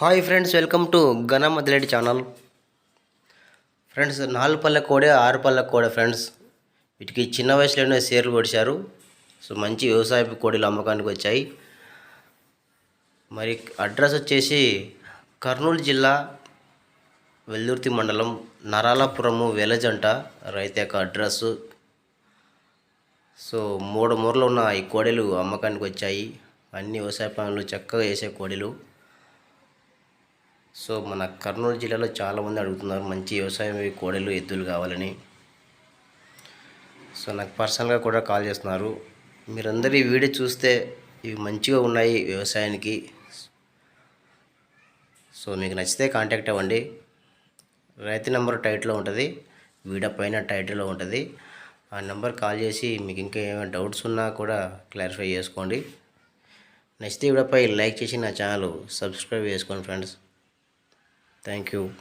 Hi friends welcome to ఘన Madireddy channel. Friends నాలుగు పళ్ళ కోడే ఆరు పళ్ళ కోడే ఫ్రెండ్స్. వీటికి చిన్న వయసులోనే షేర్లు పొడిచారు. సో మంచి వ్యవసాయ కోడీలు అమ్మకానికి వచ్చాయి. మరి అడ్రస్ వచ్చేసి కర్నూలు జిల్లా వెల్దుర్తి మండలం నరాలపురము వెలజంట. రైతు యొక్క అడ్రస్సు సో మూడు మూరలు ఉన్న ఈ కోడెలు అమ్మకానికి వచ్చాయి. అన్ని వ్యవసాయ పనులు చక్కగా వేసే కోడెలు. సో మన కర్నూలు జిల్లాలో చాలామంది అడుగుతున్నారు మంచి వ్యవసాయం కోడలు కోడెలు ఎద్దులు కావాలని. సో నాకు పర్సనల్గా కూడా కాల్ చేస్తున్నారు. మీరందరూ ఈ వీడియో చూస్తే ఇవి మంచిగా ఉన్నాయి వ్యవసాయానికి. సో మీకు నచ్చితే కాంటాక్ట్ అవ్వండి. రైతు నెంబర్ టైట్లో ఉంటుంది వీడియో పైన టైటిల్లో ఉంటుంది. ఆ నెంబర్ కాల్ చేసి మీకు ఇంకా ఏమైనా డౌట్స్ ఉన్నా కూడా క్లారిఫై చేసుకోండి. నచ్చితే వీడియోపై లైక్ చేసి నా ఛానల్ సబ్స్క్రైబ్ చేసుకోండి ఫ్రెండ్స్. Thank you.